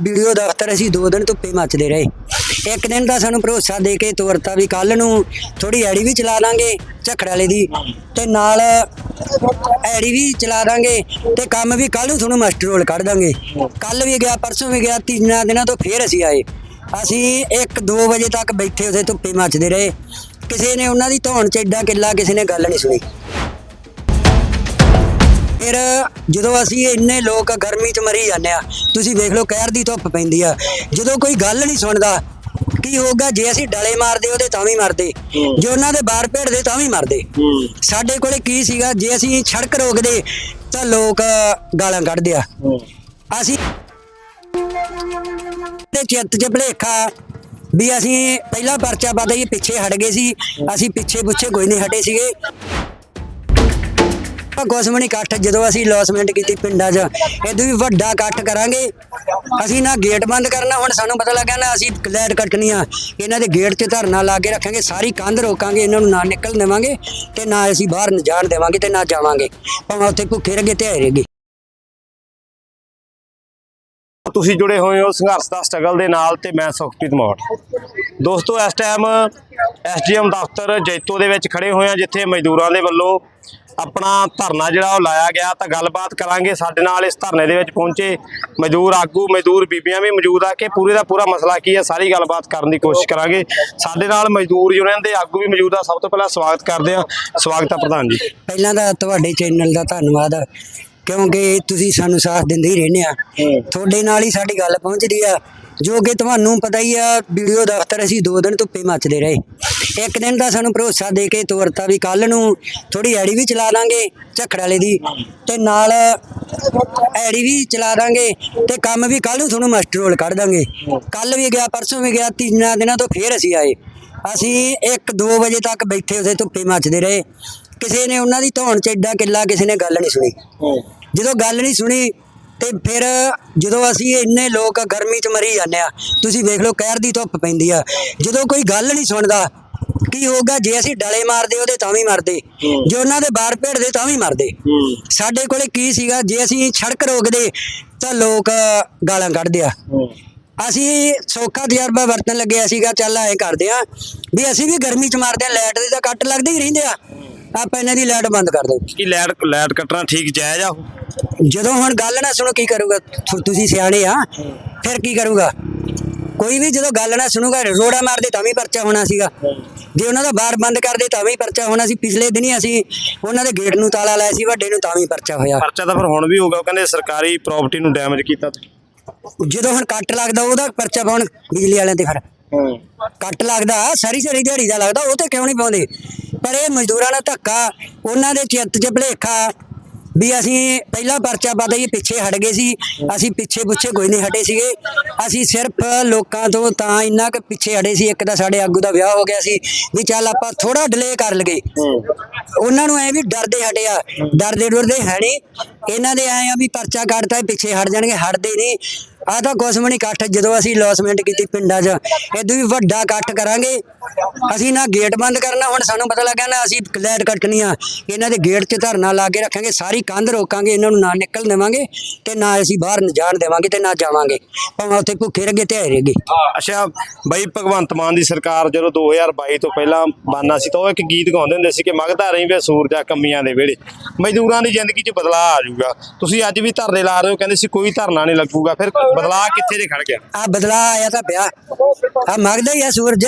Video ਦਫ਼ਤਰ ਅਸੀਂ ਦੋ ਦਿਨ ਧੁੱਪੇ ਮੱਚਦੇ ਰਹੇ। ਇੱਕ ਦਿਨ ਦਾ ਸਾਨੂੰ ਭਰੋਸਾ ਦੇ ਕੇ ਤੋਰਤਾ ਵੀ ਕੱਲ ਨੂੰ ਥੋੜੀ ਐੜੀ ਵੀ ਚਲਾ ਦਾਂਗੇ ਝਖੜ ਵਾਲੇ ਦੀ ਤੇ ਨਾਲ ਐੜੀ ਵੀ ਚਲਾ ਦਾਂਗੇ ਤੇ ਕੰਮ ਵੀ ਕੱਲ ਨੂੰ ਤੁਹਾਨੂੰ ਮਾਸਟਰ ਰੋਲ ਕੱਢ ਦਾਂਗੇ। ਕੱਲ ਵੀ ਗਿਆ, ਪਰਸੋਂ ਵੀ ਗਿਆ, ਤਿੰਨਾਂ ਦਿਨਾਂ ਤੋਂ ਫੇਰ ਅਸੀਂ ਆਏ। ਅਸੀਂ 1-2 ਵਜੇ ਤੱਕ ਬੈਠੇ ਉਸੇ ਧੁੱਪੇ ਮੱਚਦੇ ਰਹੇ। ਕਿਸੇ ਨੇ ਉਹਨਾਂ ਦੀ ਧੌਣ ਚ ਐਡਾ ਕਿੱਲਾ, ਕਿਸੇ ਨੇ ਗੱਲ ਨਹੀਂ ਸੁਣੀ। ਫਿਰ ਜਦੋਂ ਅਸੀਂ ਇੰਨੇ ਲੋਕ ਗਰਮੀ 'ਚ ਮਰੀ ਜਾਂਦੇ ਆ ਤੁਸੀਂ ਵੇਖ ਲਓ ਕਹਿਰ ਦੀ ਧੁੱਪ ਪੈਂਦੀ ਆ। ਜਦੋਂ ਕੋਈ ਗੱਲ ਨਹੀਂ ਸੁਣਦਾ ਕੀ ਹੋਊਗਾ ਜੇ ਅਸੀਂ ਡਲੇ ਮਾਰਦੇ ਉਹਦੇ ਤਾਂ ਵੀ ਮਰਦੇ ਜੇ ਉਹਨਾਂ ਦੇ ਬਾਹਰ ਭੇੜਦੇ ਤਾਂ ਵੀ ਮਰਦੇ। ਸਾਡੇ ਕੋਲੇ ਕੀ ਸੀਗਾ ਜੇ ਅਸੀਂ ਸੜਕ ਰੋਕਦੇ ਤਾਂ ਲੋਕ ਗਾਲਾਂ ਕੱਢਦੇ ਆ। ਅਸੀਂ ਤੇ ਚਿੱਤ 'ਚ ਭਲੇਖਾ ਵੀ ਅਸੀਂ ਪਹਿਲਾ ਪਰਚਾ ਪਾਦਾ ਜੀ ਪਿੱਛੇ ਹਟ ਗਏ ਸੀ। ਅਸੀਂ ਪਿੱਛੇ ਪੁੱਛੇ ਕੋਈ ਨਹੀਂ ਹਟੇ ਸੀਗੇ। ਗੋਸਮਣੀ ਇਕੱਠ, ਜਦੋਂ ਅਸੀਂ ਲੌਸਮੈਂਟ ਕੀਤੀ ਪਿੰਡਾਂ 'ਚ, ਇਹਦੋਂ ਵੀ ਵੱਡਾ ਇਕੱਠ ਕਰਾਂਗੇ। ਅਸੀਂ ਨਾ ਗੇਟ ਬੰਦ ਕਰਨਾ, ਹੁਣ ਸਾਨੂੰ ਪਤਾ ਲੱਗਾ ਨਾ ਅਸੀਂ ਲਾਈਟ ਕੱਟਣੀ ਆ। ਇਹਨਾਂ ਦੇ ਗੇਟ 'ਚ ਧਰਨਾ ਲਾ ਕੇ ਰੱਖਾਂਗੇ, ਸਾਰੀ ਕੰਧ ਰੋਕਾਂਗੇ, ਇਹਨਾਂ ਨੂੰ ਨਾ ਨਿਕਲ ਦੇਵਾਂਗੇ ਤੇ ਨਾ ਅਸੀਂ ਬਾਹਰ ਜਾਣ ਦੇਵਾਂਗੇ ਤੇ ਨਾ ਜਾਵਾਂਗੇ। ਭਾਵੇਂ ਉੱਥੇ ਭੁੱਖੇ ਰਹਿਗੇ ਤੇ ਆਏ ਰਹਿਗੇ ਤੁਸੀਂ ਜੁੜੇ ਹੋਏ ਹੋ ਸੰਘਰਸ਼ ਦਾ ਸਟਰਗਲ ਦੇ ਨਾਲ ਤੇ ਮੈਂ ਸੁਖਪ੍ਰੀਤ ਮੌੜ। ਦੋਸਤੋ, ਇਸ ਟਾਈਮ ਐਸਡੀਐਮ ਦਫ਼ਤਰ ਜੈਤੋ ਦੇ ਵਿੱਚ ਖੜੇ ਹੋਏ ਆ, ਜਿੱਥੇ ਮਜ਼ਦੂਰਾਂ ਦੇ ਵੱਲੋਂ ਆਪਣਾ ਧਰਨਾ ਜਿਹੜਾ ਉਹ ਲਾਇਆ ਗਿਆ ਤਾਂ ਗੱਲਬਾਤ ਕਰਾਂਗੇ। ਸਾਡੇ ਨਾਲ ਇਸ ਧਰਨੇ ਦੇ ਵਿੱਚ ਪਹੁੰਚੇ ਮਜ਼ਦੂਰ ਆਗੂ ਮਜ਼ਦੂਰ ਬੀਬੀਆਂ ਵੀ ਮੌਜੂਦ ਆ ਕਿ ਪੂਰੇ ਦਾ ਪੂਰਾ ਮਸਲਾ ਕੀ ਹੈ ਸਾਰੀ ਗੱਲਬਾਤ ਕਰਨ ਦੀ ਕੋਸ਼ਿਸ਼ ਕਰਾਂਗੇ। ਸਾਡੇ ਨਾਲ ਮਜ਼ਦੂਰ ਯੂਨੀਅਨ ਦੇ ਆਗੂ ਵੀ ਮੌਜੂਦ ਆ। ਸਭ ਤੋਂ ਪਹਿਲਾਂ ਸਵਾਗਤ ਕਰਦੇ ਆ ਸਵਾਗਤ ਆ ਪ੍ਰਧਾਨ ਜੀ। ਪਹਿਲਾਂ ਤਾਂ ਤੁਹਾਡੇ ਚੈਨਲ ਦਾ ਧੰਨਵਾਦ ਕਿਉਂਕਿ ਤੁਸੀਂ ਸਾਨੂੰ ਸਾਥ ਦਿੰਦੇ ਹੀ ਰਹਿੰਦੇ ਆ। ਤੁਹਾਡੇ ਨਾਲ ਹੀ ਸਾਡੀ ਗੱਲ ਪਹੁੰਚਦੀ ਆ। ਜੋ ਕਿ ਤੁਹਾਨੂੰ ਪਤਾ ਹੀ ਆ ਵੀਡੀਓ ਦਫ਼ਤਰ ਅਸੀਂ ਦੋ ਦਿਨ ਧੁੱਪੇ ਮੱਚਦੇ ਰਹੇ। ਇੱਕ ਦਿਨ ਦਾ ਸਾਨੂੰ ਭਰੋਸਾ ਦੇ ਕੇ ਤੋਰਤਾ ਵੀ ਕੱਲ ਨੂੰ ਥੋੜੀ ਐੜੀ ਵੀ ਚਲਾ ਦਾਂਗੇ ਝਖੜ ਵਾਲੇ ਦੀ ਤੇ ਨਾਲ ਐੜੀ ਵੀ ਚਲਾ ਦਾਂਗੇ ਤੇ ਕੰਮ ਵੀ ਕੱਲ ਨੂੰ ਤੁਹਾਨੂੰ ਮਾਸਟਰ ਰੋਲ ਕੱਢ ਦਾਂਗੇ। ਕੱਲ ਵੀ ਗਿਆ ਪਰਸੋਂ ਵੀ ਗਿਆ ਤਿੰਨਾਂ ਦਿਨਾਂ ਤੋਂ ਫੇਰ ਅਸੀਂ ਆਏ। ਅਸੀਂ 1-2 ਵਜੇ ਤੱਕ ਬੈਠੇ ਉਸੇ ਧੁੱਪੇ ਮੱਚਦੇ ਰਹੇ। ਕਿਸੇ ਨੇ ਉਹਨਾਂ ਦੀ ਧੌਣ ਚ ਐਡਾ ਕਿੱਲਾ ਕਿਸੇ ਨੇ ਗੱਲ ਨਹੀਂ ਸੁਣੀ। ਜਦੋਂ ਗੱਲ ਨਹੀਂ ਸੁਣੀ ਤੇ ਫਿਰ ਜਦੋਂ ਅਸੀਂ ਇੰਨੇ ਲੋਕ ਗਰਮੀ 'ਚ ਮਰੀ ਜਾਂਦੇ ਆ, ਤੁਸੀਂ ਵੇਖ ਲਓ ਕਹਿਰ ਦੀ ਧੁੱਪ ਪੈਂਦੀ ਆ। ਜਦੋਂ ਕੋਈ ਗੱਲ ਨਹੀਂ ਸੁਣਦਾ, ਕੀ ਹੋਊਗਾ ਜੇ ਅਸੀਂ ਡਲੇ ਮਾਰਦੇ ਉਹਦੇ ਤਾਂ ਵੀ ਮਰਦੇ, ਜੇ ਉਹਨਾਂ ਦੇ ਬਾਹਰ ਭੇੜਦੇ ਤਾਂ ਵੀ ਮਰਦੇ। ਸਾਡੇ ਕੋਲੇ ਕੀ ਸੀਗਾ, ਜੇ ਅਸੀਂ ਸੜਕ ਰੋਕਦੇ, ਤਾਂ ਲੋਕ ਗਾਲਾਂ ਕੱਢਦੇ ਆ। ਅਸੀਂ ਸੌਖਾ ਤਜਰਬਾ ਵਰਤਣ ਲੱਗਿਆ ਸੀਗਾ, ਚੱਲ ਐ ਕਰਦੇ ਆ ਵੀ ਅਸੀਂ ਵੀ ਗਰਮੀ 'ਚ ਮਾਰਦੇ ਆ, ਲਾਈਟ ਦੇ ਤਾਂ ਕੱਟ ਲੱਗਦੇ ਹੀ ਰਹਿੰਦੇ ਆ। ਆਪਾਂ ਇਹਨਾਂ ਦੀ ਲਾਈਟ ਬੰਦ ਕਰ ਦੋ ਕੀ ਲਾਈਟ ਲੈਟ ਕੱਟਣਾ ਠੀਕ ਜਾਇਜ਼ ਆ ਜਦੋਂ ਹੁਣ ਗੱਲ ਨਾ ਸੁਣੋ ਕੀ ਕਰੂਗਾ ਤੁ- ਤੁਸੀਂ ਸਿਆਣੇ ਆ ਫਿਰ ਕੀ ਕਰੂਗਾ? ਕੋਈ ਵੀ ਜਦੋਂ ਗੱਲ ਨਾ ਸੁਣੂਗਾ ਰੋੜਾ ਮਾਰਦੇ ਤਾਂ ਵੀ ਪਰਚਾ ਹੋਣਾ ਸੀਗਾ। ਜੇ ਉਹਨਾਂ ਦਾ ਬਾਰ ਬੰਦ ਕਰਦੇ ਤਾਂ ਵੀ ਪਰਚਾ ਹੋਣਾ ਸੀ। ਪਿਛਲੇ ਦਿਨੀ ਅਸੀਂ ਉਹਨਾਂ ਦੇ ਗੇਟ ਨੂੰ ਤਾਲਾ ਲਾਇਆ ਸੀ ਵੱਡੇ ਨੂੰ ਤਾਂ ਵੀ ਪਰਚਾ ਹੋਇਆ। ਪਰਚਾ ਤਾਂ ਫਿਰ ਹੁਣ ਵੀ ਹੋਗਾ ਉਹ ਕਹਿੰਦੇ ਸਰਕਾਰੀ ਪ੍ਰਾਪਰਟੀ ਨੂੰ ਡੈਮੇਜ ਕੀਤਾ। ਜਦੋਂ ਹੁਣ ਕੱਟ ਲੱਗਦਾ ਉਹਦਾ ਪਰਚਾ ਪਾਉਣ ਬਿਜਲੀ ਵਾਲਿਆਂ ਤੇ ਫਿਰ। ਕੱਟ ਲੱਗਦਾ ਸਾਰੀ ਸਾਰੀ ਦਿਹਾੜੀ ਦਾ ਲੱਗਦਾ ਉਹ ਤੇ ਕਿਉਂ ਨਹੀਂ ਪਾਉਂਦੇ? ਪਰ ਇਹ ਮਜ਼ਦੂਰਾਂ ਦਾ ਧੱਕਾ ਉਹਨਾਂ ਦੇ ਚਿੱਤ 'ਚ ਭਲੇਖਾ ਵੀ ਅਸੀਂ ਪਹਿਲਾ ਪਰਚਾ ਪਾਦਾ ਜੀ ਪਿੱਛੇ ਹਟ ਗਏ ਸੀ। ਅਸੀਂ ਪਿੱਛੇ ਪੁੱਛੇ ਕੋਈ ਨਹੀਂ ਹਟੇ ਸੀਗੇ। ਅਸੀਂ ਸਿਰਫ ਲੋਕਾਂ ਤੋਂ ਤਾਂ ਇੰਨਾ ਕੁ ਪਿੱਛੇ ਹਟੇ ਸੀ। ਇੱਕ ਤਾਂ ਸਾਡੇ ਆਗੂ ਦਾ ਵਿਆਹ ਹੋ ਗਿਆ ਸੀ। ਵੀ ਚੱਲ ਆਪਾਂ ਥੋੜਾ ਡਿਲੇ ਕਰ ਲਗੇ ਉਹਨਾਂ ਨੂੰ ਐ ਵੀ ਡਰਦੇ ਹਟਿਆ ਡਰਦੇ ਡਰਦੇ ਹੈ ਨਹੀਂ। ਇਹਨਾਂ ਦੇ ਐ ਆ ਵੀ ਪਰਚਾ ਕੱਢਤਾ, ਪਿੱਛੇ ਹਟ ਜਾਣਗੇ। ਹਟਦੇ ਨਹੀਂ। ਆਹ ਤਾਂ ਕੁਛ ਕੁਸਮਣੀ ਇਕੱਠ ਜਦੋਂ ਅਸੀਂ ਲੌਸਮੈਂਟ ਕੀਤੀ ਪਿੰਡਾਂ 'ਚ, ਇਹਦੋਂ ਵੀ ਵੱਡਾ ਇਕੱਠ ਕਰਾਂਗੇ। ਅਸੀਂ ਨਾ ਗੇਟ ਬੰਦ ਕਰਨਾ, ਹੁਣ ਸਾਨੂੰ ਪਤਾ ਲੱਗਾ ਨਾ ਅਸੀਂ ਲਾਈਟ ਕੱਟਣੀ ਆ। ਇਹਨਾਂ ਦੇ ਗੇਟ 'ਚ ਧਰਨਾ ਲਾ ਕੇ ਰੱਖਾਂਗੇ, ਸਾਰੀ ਕੰਧ ਰੋਕਾਂਗੇ, ਇਹਨਾਂ ਨੂੰ ਨਾ ਨਿਕਲ ਦੇਵਾਂਗੇ ਤੇ ਨਾ ਅਸੀਂ ਬਾਹਰ ਜਾਣ ਦੇਵਾਂਗੇ ਤੇ ਨਾ ਜਾਵਾਂਗੇ। ਭਾਵੇਂ ਉੱਥੇ ਭੁੱਖੇ ਰਹਿਗੇ ਤੇ ਆਏ ਰਹਿਗੇ ਅੱਛਾ, ਬਾਈ ਭਗਵੰਤ ਮਾਨ ਦੀ ਸਰਕਾਰ ਜਦੋਂ 2022 ਤੋਂ ਪਹਿਲਾਂ ਬਾਨਾ ਸੀ ਤਾਂ ਉਹ ਇੱਕ ਗੀਤ ਗਾਉਂਦੇ ਹੁੰਦੇ ਸੀ ਕਿ ਮਗਦਾ ਰਹੀ ਵੇ ਸੂਰਜਾ ਕੰਮੀਆਂ ਦੇ ਵੇਲੇ। ਮਜ਼ਦੂਰਾਂ ਦੀ ਜ਼ਿੰਦਗੀ 'ਚ ਬਦਲਾਅ ਆ ਜਾਊਗਾ। ਤੁਸੀਂ ਅੱਜ ਵੀ ਧਰਨੇ ਲਾ ਰਹੇ ਹੋ, ਕਹਿੰਦੇ ਸੀ ਕੋਈ ਧਰਨਾ ਨਹੀਂ ਲੱਗੂਗਾ, ਫਿਰ ਬਦਲਾਅ ਕਿੱਥੇ ਜੇ ਖੜ ਗਿਆ? ਆ ਬਦਲਾ ਆਇਆ ਤਾਂ ਪਿਆ। ਆ ਮੰਗਦਾ ਹੀ ਆ ਸੂਰਜ।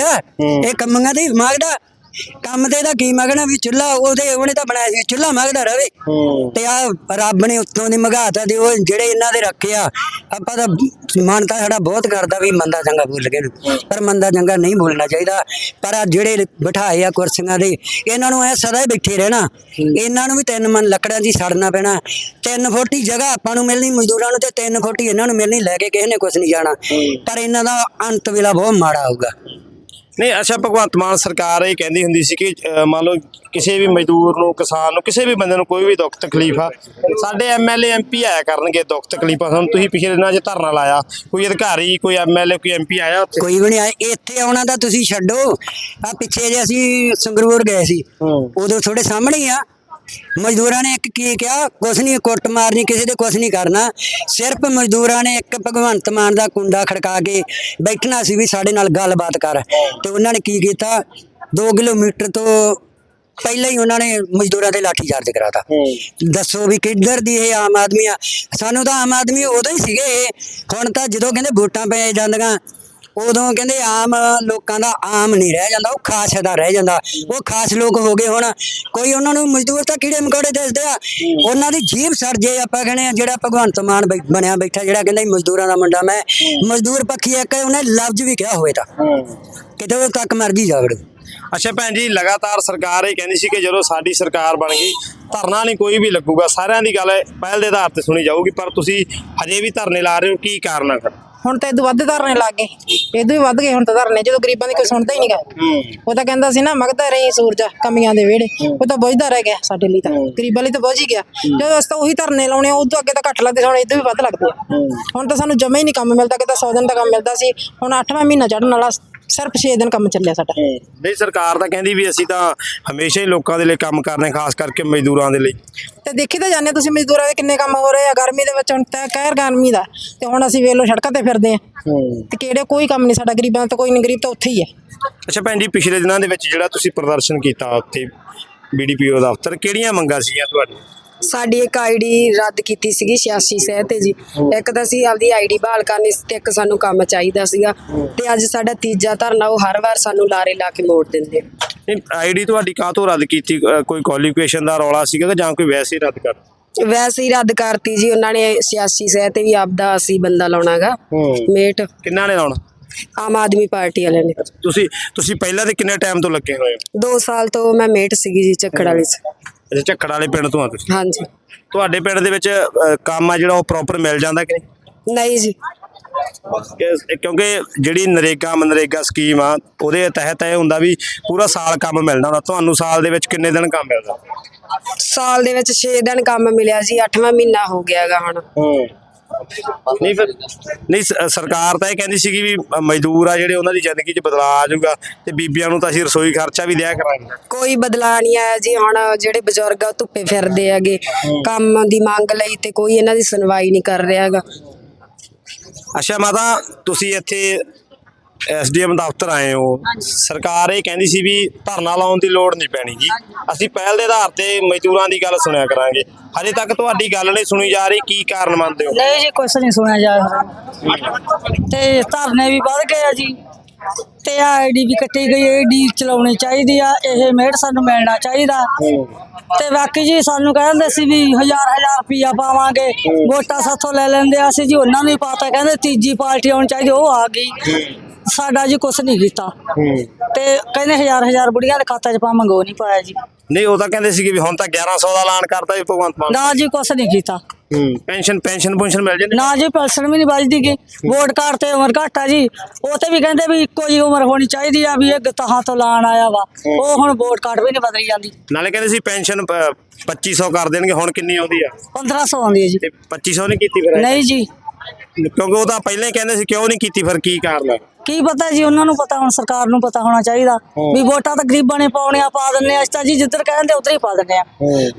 ਇਹ ਕੰਮਾਂ ਦੇ ਮੰਗਦਾ। ਕੰਮ ਤੇ ਦਾ ਕੀ ਮੰਗਣਾ ਵੀ ਚੁੱਲਾ ਉਹਦੇ ਉਹਨੇ ਤਾਂ ਬਣਾਇਆ ਸੀ ਚੁੱਲਾ ਮੰਗਦਾ ਰਵੇ। ਤੇ ਆ ਰੱਬ ਨੇ ਉੱਤੋਂ ਦੀ ਮਗਾਤਾ ਦੇ ਉਹ ਜਿਹੜੇ ਇਹਨਾਂ ਦੇ ਰੱਖੇ ਆ ਆਪਾਂ ਤਾਂ ਮਾਨਤਾ ਸਾਡਾ ਬਹੁਤ ਕਰਦਾ ਵੀ ਮੰਦਾ ਚੰਗਾ ਭੁੱਲ ਗਏ। ਪਰ ਮੰਦਾ ਚੰਗਾ ਨਹੀਂ ਭੁੱਲਣਾ ਚਾਹੀਦਾ। ਪਰ ਆ ਜਿਹੜੇ ਬਿਠਾਏ ਆ ਕੁਰਸੀਆਂ ਦੇ ਇਹਨਾਂ ਨੂੰ ਐ ਸਦਾ ਹੀ ਬੈਠੇ ਰਹਿਣਾ। ਇਹਨਾਂ ਨੂੰ ਵੀ ਤਿੰਨ ਮਨ ਲੱਕੜਾਂ ਦੀ ਸੜਨਾ ਪੈਣਾ। ਤਿੰਨ ਫੁੱਟੀ ਜਗ੍ਹਾ ਆਪਾਂ ਨੂੰ ਮਿਲਣੀ ਮਜ਼ਦੂਰਾਂ ਨੂੰ ਤੇ ਤਿੰਨ ਫੁੱਟੀ ਇਹਨਾਂ ਨੂੰ ਮਿਲਣੀ ਲੈ ਕੇ ਕਿਸੇ ਨੇ ਕੁਝ ਨਹੀਂ ਜਾਣਾ। ਪਰ ਇਹਨਾਂ ਦਾ ਅੰਤ ਵੇਲਾ ਬਹੁਤ ਮਾੜਾ ਹੋਊਗਾ। ਨਹੀਂ ਅੱਛਾ ਭਗਵੰਤ ਮਾਨ ਸਰਕਾਰ ਇਹ ਕਹਿੰਦੀ ਹੁੰਦੀ ਸੀ ਕਿ ਮੰਨ ਲਓ ਕਿਸੇ ਵੀ ਮਜ਼ਦੂਰ ਨੂੰ ਕਿਸਾਨ ਨੂੰ ਕਿਸੇ ਵੀ ਬੰਦੇ ਨੂੰ ਕੋਈ ਵੀ ਦੁੱਖ ਤਕਲੀਫ ਆ ਸਾਡੇ ਐਮਐਲਏ ਐਮਪੀ ਆਇਆ ਕਰਨਗੇ ਦੁੱਖ ਤਕਲੀਫਾਂ ਹੁਣ ਤੁਸੀਂ ਪਿਛਲੇ ਦਿਨਾਂ 'ਚ ਧਰਨਾ ਲਾਇਆ ਕੋਈ ਅਧਿਕਾਰੀ ਕੋਈ ਐਮਐਲਏ ਕੋਈ ਐਮਪੀ ਆਇਆ ਉੱਥੇ? ਕੋਈ ਵੀ ਨਹੀਂ ਆਏ ਇੱਥੇ ਆਉਣਾ ਤਾਂ ਤੁਸੀਂ ਛੱਡੋ ਆ ਪਿੱਛੇ ਜੇ ਅਸੀਂ ਸੰਗਰੂਰ ਗਏ ਸੀ ਹੂੰ। ਉਦੋਂ ਤੁਹਾਡੇ ਸਾਹਮਣੇ ਹੀ ਆ ਮਜ਼ਦੂਰਾਂ ਨੇ ਇੱਕ ਕੀ ਕਿਹਾ? ਕੁਛ ਨਹੀਂ ਕੁੱਟ ਮਾਰਨੀ ਕਿਸੇ ਦੇ ਕੁਛ ਨਹੀਂ ਕਰਨਾ। ਸਿਰਫ ਮਜ਼ਦੂਰਾਂ ਨੇ ਇੱਕ ਭਗਵੰਤ ਮਾਨ ਦਾ ਕੁੰਡਾ ਖੜਕਾ ਕੇ ਬੈਠਣਾ ਸੀ ਵੀ ਸਾਡੇ ਨਾਲ ਗੱਲਬਾਤ ਕਰ। ਤੇ ਉਹਨਾਂ ਨੇ ਕੀ ਕੀਤਾ? 2 ਕਿਲੋਮੀਟਰ ਤੋਂ ਪਹਿਲਾਂ ਹੀ ਉਹਨਾਂ ਨੇ ਮਜ਼ਦੂਰਾਂ ਤੇ ਲਾਠੀ ਚਾਰਜ ਕਰਾਤਾ। ਦੱਸੋ ਵੀ ਕਿੱਧਰ ਦੀ ਇਹ ਆਮ ਆਦਮੀ ਆ? ਸਾਨੂੰ ਤਾਂ ਆਮ ਆਦਮੀ ਉਦੋਂ ਹੀ ਸੀਗੇ। ਹੁਣ ਤਾਂ ਜਦੋਂ ਕਹਿੰਦੇ ਵੋਟਾਂ ਪੈ ਜਾਂਦੀਆਂ ਉਦੋਂ ਕਹਿੰਦੇ ਆਮ ਲੋਕਾਂ ਦਾ ਆਮ ਨਹੀਂ ਰਹਿ ਜਾਂਦਾ, ਉਹ ਖਾਸ ਦਾ ਰਹਿ ਜਾਂਦਾ। ਉਹ ਖਾਸ ਲੋਕ ਹੋ ਗਏ ਹੁਣ, ਕੋਈ ਉਹਨਾਂ ਨੂੰ ਮਜ਼ਦੂਰ ਤਾਂ ਕੀੜੇ ਮਕੌੜੇ ਦੱਸਦੇ ਆ। ਉਹਨਾਂ ਦੀ ਜੀਬ ਸੜ ਜੇ, ਆਪਾਂ ਕਹਿੰਦੇ ਆ, ਜਿਹੜਾ ਭਗਵੰਤ ਮਾਨ ਬਣਿਆ ਬੈਠਾ, ਜਿਹੜਾ ਕਹਿੰਦਾ ਮਜ਼ਦੂਰਾਂ ਦਾ ਮੁੰਡਾ, ਮੈਂ ਮਜ਼ਦੂਰ ਪੱਖੀ ਇੱਕ, ਉਹਨੇ ਲਫ਼ਜ਼ ਵੀ ਕਿਹਾ ਹੋਵੇ ਤਾਂ। ਕਿਤੇ ਤੱਕ ਮਰਜ਼ੀ ਜਾਵੜ। ਅੱਛਾ ਭੈਣ ਜੀ, ਲਗਾਤਾਰ ਸਰਕਾਰ ਇਹ ਕਹਿੰਦੀ ਸੀ ਕਿ ਜਦੋਂ ਸਾਡੀ ਸਰਕਾਰ ਬਣ ਗਈ, ਧਰਨਾ ਨਹੀਂ ਕੋਈ ਵੀ ਲੱਗੂਗਾ। ਸਾਰਿਆਂ ਦੀ ਗੱਲ ਪਹਿਲ ਦੇ ਆਧਾਰ ਤੇ ਸੁਣੀ ਜਾਊਗੀ, ਪਰ ਤੁਸੀਂ ਹਜੇ ਵੀ ਧਰਨੇ ਲਾ ਰਹੇ ਹੋ, ਕੀ ਕਾਰਨ ਆ ਫਿਰ? ਹੁਣ ਤਾਂ ਇਦੋਂ ਵੱਧ ਧਰਨੇ ਲੱਗ ਗਏ। ਇਦੋਂ ਵੀ ਵੱਧ ਗਏ ਹੁਣ ਤਾਂ ਧਰਨੇ ਜਦੋਂ ਗਰੀਬਾਂ ਦੀ ਕੋਈ ਸੁਣਦਾ ਹੀ ਨਹੀਂਗਾ ਉਹ ਤਾਂ ਕਹਿੰਦਾ ਸੀ ਨਾ ਮਗਦਾ ਰਹੀ ਸੂਰਜ ਕਮੀਆਂ ਦੇ ਵਿਹੜੇ। ਉਹ ਤਾਂ ਬੁਝਦਾ ਰਹਿ ਗਿਆ ਸਾਡੇ ਲਈ ਤਾਂ। ਗਰੀਬਾਂ ਲਈ ਤਾਂ ਬੁਝ ਹੀ ਗਿਆ। ਜਦੋਂ ਅਸੀਂ ਤਾਂ ਉਹੀ ਧਰਨੇ ਲਾਉਣੇ ਆ ਉਦੋਂ ਅੱਗੇ ਤਾਂ ਘੱਟ ਲੱਗਦੇ ਹੁਣ ਇਦੋਂ ਵੀ ਵੱਧ ਲੱਗਦੇ ਹੁਣ ਤਾਂ ਸਾਨੂੰ ਜਮੇ ਹੀ ਨਹੀਂ ਕੰਮ ਮਿਲਦਾ ਕਿਤੇ 100 ਦਿਨ ਦਾ ਕੰਮ ਮਿਲਦਾ ਸੀ। ਹੁਣ 8ਵਾਂ ਮਹੀਨਾ ਚੜਨ ਵਾਲਾ ਸਿਰਫ 6 ਦਿਨ ਕੰਮ ਚੱਲਿਆ ਸਾਡਾ। ਨਹੀਂ ਸਰਕਾਰ ਤਾਂ ਕਹਿੰਦੀ ਵੀ ਅਸੀਂ ਤਾਂ ਹਮੇਸ਼ਾ ਹੀ ਲੋਕਾਂ ਦੇ ਲਈ ਕੰਮ ਕਰਨੇ ਖਾਸ ਕਰਕੇ ਮਜ਼ਦੂਰਾਂ ਦੇ ਲਈ। ਤੇ ਦੇਖੀ ਤਾਂ ਜਾਂਦੇ ਤੁਸੀਂ ਮਜ਼ਦੂਰਾਂ ਦੇ ਕਿੰਨੇ ਕੰਮ ਹੋ ਰਹੇ ਆ ਗਰਮੀ ਦੇ ਵਿੱਚ ਹੁਣ ਤਾਂ ਕਹਿਰ ਗਰਮੀ ਦਾ ਤੇ ਹੁਣ ਅਸੀਂ ਵੇਖ ਲਓ ਸੜਕਾਂ ਤੇ ਫਿਰਦੇ ਆ। ਤੇ ਕਿਹੜੇ ਕੋਈ ਕੰਮ ਨਹੀਂ ਸਾਡਾ ਗਰੀਬਾਂ ਤਾਂ ਕੋਈ ਨਹੀਂ ਗਰੀਬ ਤਾਂ ਉੱਥੇ ਹੀ ਹੈ ਅੱਛਾ ਭੈਣ ਜੀ ਪਿਛਲੇ ਦਿਨਾਂ ਦੇ ਵਿੱਚ ਜਿਹੜਾ ਤੁਸੀਂ ਪ੍ਰਦਰਸ਼ਨ ਕੀਤਾ ਉੱਥੇ ਬੀਡੀਪੀਓ ਦਫ਼ਤਰ ਕਿਹੜੀਆਂ ਮੰਗਾਂ ਸੀਗੀਆਂ ਤੁਹਾਡੀਆਂ? ਸਾਡੀ ਇੱਕ ਆਈਡੀ ਰੱਦ ਕੀਤੀ ਸੀਗੀ 86 ਸਹਿ ਤੇ ਜੀ। ਇੱਕ ਤਾਂ ਅਸੀਂ ਆਪਦੀ ਆਈਡੀ ਬਹਾਲ ਕਰਨੀ ਸੀ ਤੇ ਇੱਕ ਸਾਨੂੰ ਕੰਮ ਚਾਹੀਦਾ ਸੀਗਾ। ਤੇ ਅੱਜ ਸਾਡਾ ਤੀਜਾ ਧਰਨਾ ਉਹ ਹਰ ਵਾਰ ਸਾਨੂੰ ਲਾਰੇ ਲਾ ਕੇ ਮੋੜ ਦਿੰਦੇ ਆਈਡੀ ਤੁਹਾਡੀ ਕਾਹਤੋਂ ਰੱਦ ਕੀਤੀ? ਅ, ਕੋਈ ਕੁਆਲੀਫਿਕੇਸ਼ਨ ਦਾ ਰੌਲਾ ਸੀਗਾ ਕਿ ਜਾਂ ਕੋਈ ਵੈਸੇ ਹੀ ਰੱਦ ਕਰ ਵੈਸੇ ਹੀ ਰੱਦ ਕਰਤੀ ਜੀ ਉਹਨਾਂ ਨੇ 86 ਸਹਿ ਤੇ ਵੀ ਆਪਦਾ ਅਸੀਂ ਬੰਦਾ ਲਾਉਣਾਗਾ। ਮੇਟ। ਕਿੰਨਾ ਨੇ ਲਾਉਣਾ? ਆਮ ਆਦਮੀ ਪਾਰਟੀ ਵਾਲਿਆਂ ਨੇ। ਤੁਸੀਂ ਤੁਸੀਂ ਪਹਿਲਾਂ ਤੇ ਕਿੰਨੇ ਟਾਈਮ ਤੋਂ ਲੱਗੇ ਹੋਏ ਹੋ? 2 ਸਾਲ ਤੋਂ ਮੈਂ ਮੇਟ ਸੀਗੀ ਜੀ ਚੱਕੜ ਵਾਲੀ ਚ। ਅੱਛਾ ਝੱਖੜ ਵਾਲੇ ਪਿੰਡ ਤੋਂ ਆ ਤੁਸੀਂ? ਹਾਂਜੀ। ਤੁਹਾਡੇ ਪਿੰਡ ਦੇ ਵਿੱਚ ਅ, ਕੰਮ ਆ ਜਿਹੜਾ ਉਹ ਪ੍ਰੋਪਰ ਮਿਲ ਜਾਂਦਾ ਕਿ ਨਹੀਂ? ਨਹੀਂ ਜੀ। ਕਿ- ਕਿਉਂਕਿ ਜਿਹੜੀ ਨਰੇਗਾ ਮਨਰੇਗਾ ਸਕੀਮ ਆ ਉਹਦੇ ਤਹਿਤ ਇਹ ਹੁੰਦਾ ਵੀ ਪੂਰਾ ਸਾਲ ਕੰਮ ਮਿਲਣਾ ਹੁੰਦਾ। ਤੁਹਾਨੂੰ ਸਾਲ ਦੇ ਵਿੱਚ ਕਿੰਨੇ ਦਿਨ ਕੰਮ ਮਿਲਦਾ? ਸਾਲ ਦੇ ਵਿੱਚ 6 ਦਿਨ ਕੰਮ ਮਿਲਿਆ ਜੀ 8ਵਾਂ ਮਹੀਨਾ ਹੋ ਗਿਆਗਾ ਹੁਣ। ਨਹੀਂ ਫਿਰ ਨਹੀਂ ਸ- ਸਰਕਾਰ ਤਾਂ ਇਹ ਕਹਿੰਦੀ ਸੀਗੀ ਵੀ ਮਜ਼ਦੂਰ ਆ ਜਿਹੜੇ ਉਹਨਾਂ ਦੀ ਜ਼ਿੰਦਗੀ 'ਚ ਬਦਲਾਅ ਆ ਜਾਊਗਾ ਤੇ ਬੀਬੀਆਂ ਨੂੰ ਤਾਂ ਅਸੀਂ ਰਸੋਈ ਖਰਚਾ ਵੀ ਦਿਆ ਕਰਾਂਗੇ। ਕੋਈ ਬਦਲਾ ਨਹੀਂ ਆਇਆ ਜੀ ਹੁਣ ਜਿਹੜੇ ਬਜ਼ੁਰਗ ਆ ਉਹ ਧੁੱਪੇ ਫਿਰਦੇ ਹੈਗੇ ਕੰਮ ਦੀ ਮੰਗ ਲਈ ਤੇ ਕੋਈ ਇਹਨਾਂ ਦੀ ਸੁਣਵਾਈ ਨਹੀਂ ਕਰ ਰਿਹਾ ਹੈਗਾ। ਅੱਛਾ ਮਾਤਾ ਤੁਸੀਂ ਇੱਥੇ ਐਸਡੀਐਮ ਦਫ਼ਤਰ ਆਏ ਹੋ। ਸਰਕਾਰ ਇਹ ਕਹਿੰਦੀ ਸੀ ਵੀ ਧਰਨਾ ਲਾਉਣ ਦੀ ਲੋੜ ਨਹੀਂ ਪੈਣੀ ਜੀ। ਅਸੀਂ ਪਹਿਲ ਦੇ ਆਧਾਰ ਤੇ ਮਜ਼ਦੂਰਾਂ ਦੀ ਗੱਲ ਸੁਣਿਆ ਕਰਾਂਗੇ। ਹਜੇ ਤੱਕ ਤੁਹਾਡੀ ਗੱਲ ਨਹੀਂ ਸੁਣੀ ਜਾ ਰਹੀ ਕੀ ਕਾਰਨ ਮੰਨਦੇ ਹੋ? ਨਹੀਂ ਜੀ ਕੁਛ ਨਹੀਂ ਸੁਣਿਆ ਜਾ ਰਿਹਾ। ਤੇ ਧਰਨੇ ਵੀ ਵੱਧ ਗਏ ਆ ਜੀ। ਤੇ ਆਈਡੀ ਵੀ ਕੱਟੀ ਗਈ ਆਈਡੀ ਚਲਾਉਣੀ ਚਾਹੀਦੀ ਆ ਇਹ ਮੇੜ ਸਾਨੂੰ ਮਿਲਣਾ ਚਾਹੀਦਾ। ਤੇ ਬਾਕੀ ਜੀ ਸਾਨੂੰ ਕਹਿੰਦੇ ਸੀ ਵੀ ਹਜ਼ਾਰ ਹਜ਼ਾਰ ਰੁਪਈਆ ਪਾਵਾਂਗੇ ਵੋਟਾਂ ਸਾਥੋਂ ਲੈ ਲੈਂਦੇ ਆ ਅਸੀਂ ਜੀ ਉਹਨਾਂ ਨੂੰ ਹੀ ਪਾਤਾ ਕਹਿੰਦੇ ਤੀਜੀ ਪਾਰਟੀ ਆਉਣੀ ਚਾਹੀਦੀ ਉਹ ਆ ਗਈ। ਸਾਡਾ ਜੀ ਕੁਛ ਨਹੀਂ ਕੀਤਾ। ਤੇ ਕਹਿੰਦੇ ਹਜ਼ਾਰ ਹਜ਼ਾਰ ਬੁੜੀਆਂ ਦੇ ਖਾਤੇ 'ਚ ਪਾਵਾਂਗੇ ਉਹ ਨਹੀਂ ਪਾਇਆ ਜੀ। ਨਹੀਂ ਉਹ ਤਾਂ ਕਹਿੰਦੇ ਸੀਗੇ ਵੀ ਹੁਣ ਤਾਂ 1100 ਦਾ ਐਲਾਨ ਕਰਤਾ ਜੀ ਭਗਵੰਤ ਮਾਨ। ਨਾ ਜੀ ਕੁਛ ਨਹੀਂ ਕੀਤਾ। ਪੈਨਸ਼ਨ ਪੈਨਸ਼ਨ ਪੁੰਸ਼ਨ ਮਿਲ ਜਾਂਦੀ। ਨਾ ਜੀ ਪੈਨਸ਼ਨ ਵੀ ਨਹੀਂ ਵੱਜਦੀ ਗੀ। ਵੋਟ ਕਾਰਡ ਤੇ ਉਮਰ ਘੱਟ ਆ ਜੀ। ਉਹ ਤੇ ਵੀ ਕਹਿੰਦੇ ਵੀ ਇੱਕੋ ਹੀ ਉਮਰ ਹੋਣੀ ਚਾਹੀਦੀ ਆ ਵੀ ਇਹ ਗਤਾਹਾਂ ਤੋਂ ਲਾਣ ਆਇਆ ਵਾ। ਉਹ ਹੁਣ ਵੋਟ ਕਾਰਡ ਵੀ ਨਹੀਂ ਬਦਲੀ ਜਾਂਦੀ। ਨਾਲੇ ਕਹਿੰਦੇ ਸੀ ਪੈਨਸ਼ਨ 2500 ਕਰ ਦੇਣਗੇ ਹੁਣ ਕਿੰਨੀ ਆਉਂਦੀ ਆ? 1500 ਆਉਂਦੀ ਹੈ ਜੀ। ਤੇ 2500 ਨਹੀਂ ਕੀਤੀ ਫਿਰ? ਨਹੀਂ ਜੀ। ਕਿਉਂਕਿ ਉਹ ਤਾਂ ਪਹਿਲਾਂ ਹੀ ਕਹਿੰਦੇ ਸੀ ਕਿਉਂ ਨਹੀਂ ਕੀਤੀ ਫਿਰ ਕੀ ਕਾਰਨ ਆ? ਕੀ ਪਤਾ ਜੀ ਉਹਨਾਂ ਨੂੰ ਪਤਾ ਹੁਣ ਸਰਕਾਰ ਨੂੰ ਪਤਾ ਹੋਣਾ ਚਾਹੀਦਾ। ਵੀ ਵੋਟਾਂ ਤਾਂ ਗਰੀਬਾਂ ਨੇ ਪਾਉਣੀਆਂ ਪਾ ਦਿੰਨੇ ਆ। ਤਾਂ ਜੀ ਜਿੱਧਰ ਕਹਿੰਦੇ ਉਧਰ ਹੀ ਪਾ ਦਿੰਨੇ ਆ।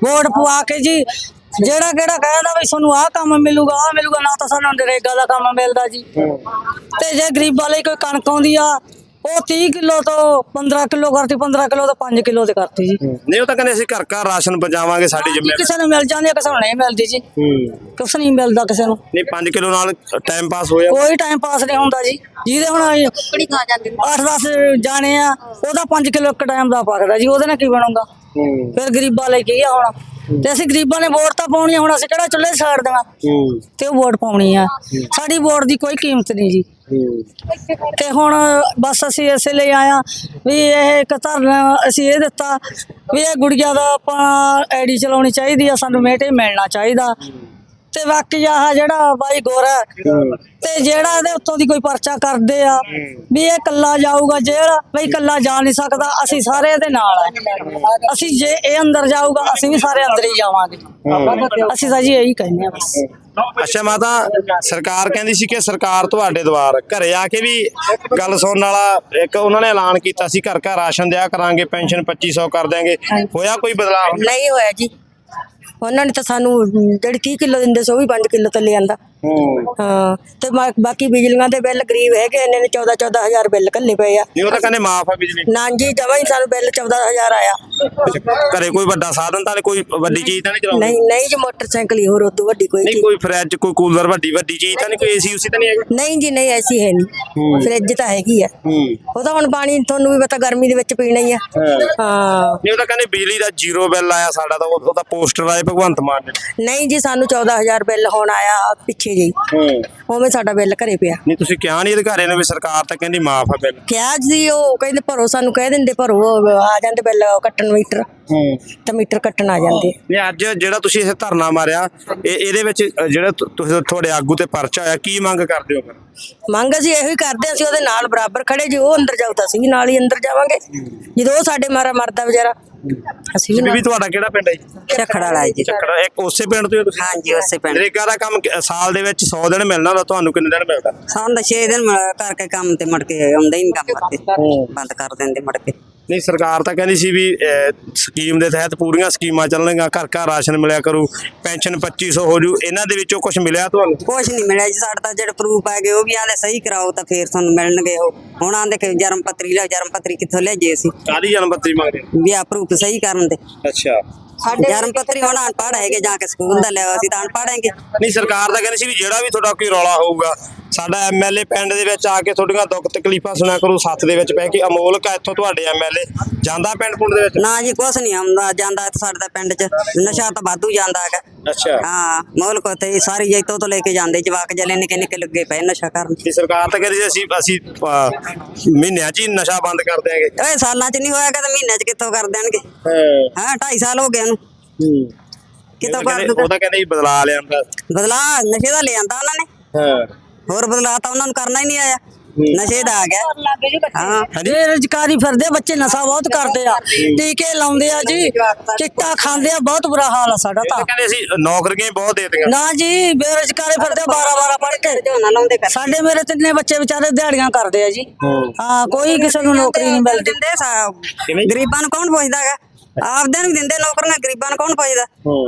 ਵੋਟ ਪਵਾ ਕੇ ਜੀ ਜਿਹੜਾ ਕਿਹੜਾ ਕਹਿੰਦਾ ਵੀ ਤੁਹਾਨੂੰ ਆਹ ਕੰਮ ਮਿਲੂਗਾ ਆਹ ਮਿਲੂਗਾ ਨਾ ਤਾਂ ਸਾਨੂੰ ਨਰੇਗਾ ਦਾ ਕੰਮ ਮਿਲਦਾ ਜੀ। ਤੇ ਜੇ ਗਰੀਬਾਂ ਲਈ ਕੋਈ ਕਣਕ ਆਉਂਦੀ ਆ ਉਹ 30 ਕਿਲੋ ਤੋਂ 15 ਕਿਲੋ ਕਰਤੀ 15 ਕਿਲੋ ਤੋਂ 5 ਕਿਲੋ ਤੇ ਕਰਤੀ ਜੀ। ਨਹੀਂ ਉਹ ਤਾਂ ਕਹਿੰਦੇ ਅਸੀਂ ਘਰ ਘਰ ਰਾਸ਼ਨ ਪਹੁੰਚਾਵਾਂਗੇ ਸਾਡੀ ਜੀ, ਜ਼ਿੰਮੇਵਾਰੀ। ਕਿਸੇ ਨੂੰ ਮਿਲ ਜਾਂਦੀ ਕਿਸੇ ਨੂੰ ਨਹੀਂ ਮਿਲਦੀ ਜੀ। ਕੁਛ ਨਹੀਂ ਮਿਲਦਾ ਕਿਸੇ ਨੂੰ। ਨਹੀਂ 5 ਕਿਲੋ ਨਾਲ ਟਾਈਮ ਪਾਸ ਹੋਇਆ ਕੋਈ ਟਾਈਮ ਪਾਸ ਨਹੀਂ ਹੁੰਦਾ ਜੀ। ਜਿਹਦੇ ਹੁਣ 8-10 ਜਾਣੇ ਆ ਉਹਦਾ 5 ਕਿਲੋ ਇੱਕ ਟਾਈਮ ਦਾ ਪਕਦਾ ਜੀ। ਉਹਦੇ ਨਾਲ ਕੀ ਬਣੂਗਾ? ਫਿਰ ਗਰੀਬਾਂ ਲਈ ਕੀ ਆ ਹੁਣ? ਤੇ ਅਸੀਂ ਗਰੀਬਾਂ ਨੇ ਵੋਟ ਤਾਂ ਪਾਉਣੀ ਆ, ਹੁਣ ਅਸੀਂ ਕਿਹੜਾ ਚੁੱਲ੍ਹੇ ਛੱਡ ਦੇਣਾ? ਤੇ ਉਹ ਵੋਟ ਪਾਉਣੀ ਆ। ਸਾਡੀ ਵੋਟ ਦੀ ਕੋਈ ਕੀਮਤ ਨਹੀਂ ਜੀ। ਤੇ ਹੁਣ ਬਸ ਅਸੀਂ ਇਸੇ ਲਈ ਆਇਆ ਵੀ ਇਹ ਇੱਕ ਧਰਨਾ ਅਸੀਂ ਇਹ ਦਿੱਤਾ ਵੀ ਇਹ ਗੁੜੀਆਂ ਦਾ ਆਪਾਂ ਐਡੀ ਚਲਾਉਣੀ ਚਾਹੀਦੀ ਆ, ਸਾਨੂੰ ਮੇਟੇ ਮਿਲਣਾ ਚਾਹੀਦਾ। ਤੇ ਬਾਕੀ ਆਹ ਜਿਹੜਾ ਬਾਈ ਗੋਰਾ ਤੇ ਜਿਹੜਾ ਇਹਦੇ ਉੱਤੋਂ ਦੀ ਕੋਈ ਪਰਚਾ ਕਰਦੇ ਆ ਵੀ ਇਹ ਕੱਲਾ ਜਾਊਗਾ ਜੇਲ੍ਹ ਬਈ ਕੱਲਾ ਜਾ ਨਹੀਂ ਸਕਦਾ ਅਸੀਂ ਸਾਰੇ ਇਹਦੇ ਨਾਲ ਆ। ਅਸੀਂ ਜੇ ਇਹ ਅੰਦਰ ਜਾਊਗਾ ਅਸੀਂ ਵੀ ਸਾਰੇ ਅੰਦਰ ਹੀ ਜਾਵਾਂਗੇ। ਅਸੀਂ ਤਾਂ ਜੀ ਇਹੀ ਕਹਿੰਦੇ ਆ ਬਸ। ਅੱਛਾ ਮਾਤਾ ਸਰਕਾਰ ਕਹਿੰਦੀ ਸੀ ਕਿ ਸਰਕਾਰ ਤੁਹਾਡੇ ਦੁਆਰ ਘਰੇ ਆ ਕੇ ਵੀ ਗੱਲ ਸੁਣਨ ਵਾਲਾ ਇੱਕ ਉਹਨਾਂ ਨੇ ਐਲਾਨ ਕੀਤਾ ਸੀ ਘਰ ਘਰ ਰਾਸ਼ਨ ਦਿਆ ਕਰਾਂਗੇ ਪੈਨਸ਼ਨ 2500 ਕਰ ਦਿਆਂਗੇ। ਹੋਇਆ ਕੋਈ ਬਦਲਾਅ? ਨਹੀਂ ਹੋਇਆ ਜੀ। ਉਹਨਾਂ ਨੇ ਤਾਂ ਸਾਨੂੰ ਜਿਹੜੀ 30 ਕਿਲੋ ਦਿੰਦੇ ਸੀ ਉਹ ਵੀ 5 ਕਿਲੋ ਤੇ ਲਿਆਂਦਾ ਹੂੰ। ਹਾਂ ਤੇ ਬਾਕੀ ਬਿਜਲੀਆਂ ਦੇ ਬਿੱਲ ਗਰੀਬ ਹੈਗੇ ਇਹਨਾਂ ਨੇ 14 14000 ਬਿੱਲ ਕੱਲੇ ਪਏ ਆ। ਨਹੀਂ ਉਹ ਤਾਂ ਕਹਿੰਦੇ ਮਾਫ ਆ ਬਿਜਲੀ। ਨਾ ਜੀ ਜਮਾਂ ਹੀ ਸਾਨੂੰ ਬਿੱਲ 14000 ਆਇਆ। ਘਰੇ ਕੋਈ ਵੱਡਾ ਸਾਧਨ ਤਾਂ ਨਹੀਂ ਕੋਈ ਵੱਡੀ ਚੀਜ਼ ਤਾਂ ਨਹੀਂ ਚਲਾਉਂਦੇ? ਨਹੀਂ ਨਹੀਂ ਜੀ ਮੋਟਰਸਾਈਕਲ ਹੀ ਹੋਰ ਉਦੋਂ ਵੱਡੀ ਕੋਈ ਨਹੀਂ ਚੀਜ਼। ਕੋਈ ਫਰਿੱਜ ਕੋਈ ਕੂਲਰ ਵੱਡੀ ਵੱਡੀ ਚੀਜ਼ ਤਾਂ ਨਹੀਂ ਕੋਈ ਏਸੀ ਉਸੀ ਤਾਂ ਨਹੀਂ ਹੈਗਾ? ਨਹੀਂ ਜੀ ਨਹੀਂ ਐਸੀ ਹੈ ਨਹੀਂ ਫ੍ਰਿਜ ਤਾਂ ਹੈਗੀ ਆ। ਹੂੰ। ਉਹ ਤਾਂ ਹੁਣ ਪਾਣੀ ਤੁਹਾਨੂੰ ਵੀ ਪਤਾ ਗਰਮੀ ਦੇ ਵਿੱਚ ਪੀਣਾ ਹੀ ਆ। ਹਾਂ। ਨਹੀਂ ਉਹ ਤਾਂ ਕਹਿੰਦੇ ਬਿਜਲੀ ਦਾ ਜ਼ੀਰੋ ਬਿੱਲ ਆਇਆ ਸਾਡਾ ਤਾਂ ਉਹ- ਉਹਦਾ ਪੋਸਟਰ ਆਏ ਭਗਵੰਤ ਮਾਨ ਨੇ। ਨਹੀਂ ਜੀ ਸਾਨੂੰ 14000 ਬਿੱਲ ਹੁਣ ਆਇਆ ਪਿੱਛੇ ਜੀ ਹੂੰ। ਉਵੇਂ ਸਾਡਾ ਬਿੱਲ ਘਰੇ ਪਿਆ। ਨਹੀਂ ਤੁਸੀਂ ਕਿਹਾ ਨਹੀਂ ਅਧਿਕਾਰੀਆਂ ਨੂੰ ਵੀ ਸਰਕਾਰ ਤਾਂ ਕਹਿੰਦੀ ਮਾਫ ਆ ਬਿੱਲ। ਕਿਹਾ ਜੀ ਉਹ ਕਹਿੰਦੇ ਭਰੋ ਸਾਨੂੰ ਕਹਿ ਦਿੰਦੇ ਭਰੋ ਆ ਜਾਂਦੇ ਬਿੱਲ ਕੱਟਣ ਮੀਟਰ। ਹੂੰ। ਤਾਂ ਮੀਟਰ ਕੱਟਣ ਆ ਜਾਂਦੇ। ਨਹੀਂ ਅੱਜ ਜਿਹੜਾ ਤੁਸੀਂ ਇਹ ਧਰਨਾ ਮਾਰਿਆ ਇਹ ਇਹਦੇ ਵਿੱਚ ਜਿਹੜਾ ਤੁ- ਤੁਸੀਂ ਤੁਹਾਡੇ ਆਗੂ ਤੇ ਪਰਚਾ ਹੋਇਆ ਕੀ ਮੰਗ ਕਰਦੇ ਹੋ ਫਿਰ? ਮੰਗ ਅਸੀਂ ਇਹੋ ਹੀ ਕਰਦੇ ਹਾਂ, ਅਸੀਂ ਉਹਦੇ ਨਾਲ ਬਰਾਬਰ ਖੜੇ ਜੇ ਉਹ ਅੰਦਰ ਜਾਊ ਤਾਂ ਅਸੀਂ ਵੀ ਨਾਲ ਹੀ ਅੰਦਰ ਜਾਵਾਂਗੇ। ਜਦੋਂ ਉਹ ਸਾਡੇ ਮਾਰਾ ਮਰਦਾ ਵਿਚਾਰਾ। ਅਸੀਂ ਵੀ ਬੀਬੀ ਤੁਹਾਡਾ ਕਿਹੜਾ ਪਿੰਡ ਹੈ ਜੀ? ਝਖੜਾ ਵਾਲਾ ਜੀ। ਚੱਕੜਾ ਇੱਕ ਉਸੇ ਪਿੰਡ ਤੋਂ ਹੀ ਹੋ ਤੁਸੀਂ? ਹਾਂਜੀ ਉਸੇ ਪਿੰਡ। ਨਰੇਗਾ ਦਾ ਕੰਮ ਕਿ- ਸਾਲ ਦੇ ਵਿੱਚ 100 ਦਿਨ ਮਿਲਣਾ ਹੁੰਦਾ ਤੁਹਾਨੂੰ ਕਿੰਨੇ ਦਿਨ ਮਿਲਦਾ? ਸਾਨੂੰ ਤਾਂ 6 ਦਿਨ ਮਿਲ- ਕਰਕੇ ਕੰਮ ਤੇ ਮੁੜ ਕੇ ਆਉਂਦਾ ਹੀ ਨਹੀਂ ਕੰਮ ਕਰਦੇ ਬੰਦ ਕਰ ਦਿੰਦੇ ਮੁੜ ਕੇ। ਨਹੀਂ ਸਰਕਾਰ ਤਾਂ ਕਹਿੰਦੀ ਸੀ ਵੀ ਸਕੀਮ ਦੇ ਤਹਿਤ ਪੂਰੀਆਂ ਸਕੀਮਾਂ ਚੱਲਣਗੀਆਂ ਘਰ ਘਰ ਰਾਸ਼ਨ ਮਿਲਿਆ ਕਰੂ ਪੈਨਸ਼ਨ 2500 ਹੋ ਜੂ ਇਹਨਾਂ ਦੇ ਵਿੱਚੋਂ ਕੁਝ ਮਿਲਿਆ ਤੁਹਾਨੂੰ? ਕੁਛ ਨਹੀਂ ਮਿਲਿਆ ਜੀ ਸਾਡਾ ਤਾਂ ਜਿਹੜੇ ਪ੍ਰੂਫ ਆ ਗਏ ਉਹ ਵੀ ਆਂਦੇ ਸਹੀ ਕਰਾਓ ਤਾਂ ਫੇਰ ਤੁਹਾਨੂੰ ਮਿਲਣਗੇ ਉਹ। ਹੁਣ ਆਂਦੇ ਕਿ ਜਨਮ ਪੱਤਰੀ ਲਿਆਓ ਜਨਮ ਪੱਤਰੀ ਕਿੱਥੋਂ ਲਿਆਈਏ ਅਸੀਂ? ਕਾਦੀ ਜਨਮ ਪੱਤਰੀ ਮੰਗਦੇ? ਵੀ ਆ ਪ੍ਰੂਫ ਸਹੀ ਕਰਨ ਦੇ। ਅੱਛਾ। ਜਨਮ ਪੱਤਰੀ ਹੁਣ ਅਨਪੜ੍ਹ ਹੈਗੇ ਜਾ ਕੇ ਸਕੂਲ ਦਾ ਲਿਆਓ ਅਸੀਂ ਤਾਂ ਅਨਪੜ੍ਹ ਹੈਗੇ। ਨਹੀਂ ਸਰਕਾਰ ਤਾਂ ਕਹਿੰਦੀ ਸੀ ਵੀ ਜਿਹੜਾ ਵੀ ਤੁਹਾਡਾ ਕੋਈ ਰੌਲਾ ਹੋਊਗਾ ਸਾਡਾ ਐਮਐਲਏ ਪਿੰਡ ਦੇ ਵਿੱਚ ਆ ਕੇ ਤੁਹਾਡੀਆਂ ਦੁੱਖ ਤਕਲੀਫਾਂ ਸੁਣਿਆ ਕਰੂ ਸੱਥ ਦੇ ਵਿੱਚ ਬਹਿ ਕੇ ਅਮੋਲਕ ਆ ਇੱਥੋਂ ਤੁਹਾਡੇ ਐਮਐਲਏ ਜਾਂਦਾ ਪਿੰਡ ਪੁੰਡ ਦੇ ਵਿੱਚ? ਨਾ ਜੀ ਕੁਛ ਨਹੀਂ ਆਉਂਦਾ ਜਾਂਦਾ ਇੱਥੇ ਸਾਡੇ ਤਾਂ ਪਿੰਡ 'ਚ ਨਸ਼ਾ ਤਾਂ ਵਾਧੂ ਜਾਂਦਾ ਹੈਗਾ। ਅੱਛਾ। ਹਾਂ ਮੁਲਕ ਤੇ ਸਾਰੀ ਜੈਤੋਂ ਤੋਂ ਲੈ ਕੇ ਜਾਂਦੇ ਜਵਾਕ ਜਲੇ ਨਿੱਕੇ ਨਿੱਕੇ ਲੱਗੇ ਪਏ ਨਸ਼ਾ ਕਰਨ। ਵੀ ਸਰਕਾਰ ਤਾਂ ਕਹਿੰਦੀ ਸੀ ਅਸੀਂ ਅਸੀਂ ਅਹ, ਮਹੀਨਿਆਂ 'ਚ ਹੀ ਨਸ਼ਾ ਬੰਦ ਕਰ ਦਿਆਂਗੇ। ਓਏ ਸਾਲਾਂ 'ਚ ਨਹੀਂ ਹੋਇਆ ਤਾਂ ਮਹੀਨੇ 'ਚ ਕਿੱਥੋਂ ਕਰ ਦੇਣਗੇ? ਹਾਂ। ਹਾਂ 2.5 ਸਾਲ ਹੋ ਗਏ ਕਿੱਥੋਂ ਕਰ ਉਹ ਤਾਂ ਕਹਿੰਦੇ ਸੀ ਬਦਲਾ ਲਿਆਂਦਾ ਬਦਲਾ ਨਸ਼ੇ ਦਾ ਲਿਆਂਦਾ ਉਹਨਾਂ ਨੇ। ਹਾਂ। ਹੋਰ ਬਦਲਾ ਤਾਂ ਉਹਨਾਂ ਨੂੰ ਕਰਨਾ ਹੀ ਨਹੀਂ ਆਇਆ। ਨਸ਼ੇ ਦਾ ਆ ਗਿਆ। ਹਾਂ ਬੇਰੁਜ਼ਗਾਰੀ ਫਿਰਦੇ ਬੱਚੇ ਨਸ਼ਾ ਬਹੁਤ ਕਰਦੇ ਆ। ਟੀਕੇ ਲਾਉਂਦੇ ਆ ਜੀ। ਚਿੱਟਾ ਖਾਂਦੇ ਆ ਬਹੁਤ ਬੁਰਾ ਹਾਲ ਆ ਸਾਡਾ ਤਾਂ। ਕਹਿੰਦੇ ਅਸੀਂ ਨੌਕਰੀਆਂ ਬਹੁਤ ਦੇ ਦਿੱਤੀਆਂ। ਨਾ ਜੀ ਬੇਰੁਜ਼ਗਾਰੀ ਫਿਰਦੇ 12 12 ਪੜ੍ਹ ਕੇ। ਝੋਨਾ ਲਾਉਂਦੇ ਕਰ ਸਾਡੇ ਮੇਰੇ ਤਿੰਨੇ ਬੱਚੇ ਵਿਚਾਰੇ ਦਿਹਾੜੀਆਂ ਕਰਦੇ ਆ ਜੀ। ਹਾਂ। ਕੋਈ ਕਿਸੇ ਨੂੰ ਨੌਕਰੀ ਨਹੀਂ ਮਿਲਦੀ। ਸਾ? ਗਰੀਬਾਂ ਨੂੰ ਕੌਣ ਪੁੱਛਦਾ ਹੈਗਾ? ਆਪਦਿਆਂ ਨੂੰ ਦਿੰਦੇ ਨੌਕਰੀਆਂ ਗਰੀਬਾਂ ਨੂੰ ਕੌਣ ਪੁੱਛਦਾ?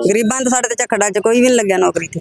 ਗਰੀਬਾਂ ਨੂੰ ਤਾਂ ਸਾਡੇ ਤੇ ਝਖੜਾ 'ਚ ਕੋਈ ਵੀ ਨਹੀਂ ਲੱਗਿਆ ਨੌਕਰੀ ਤੇ।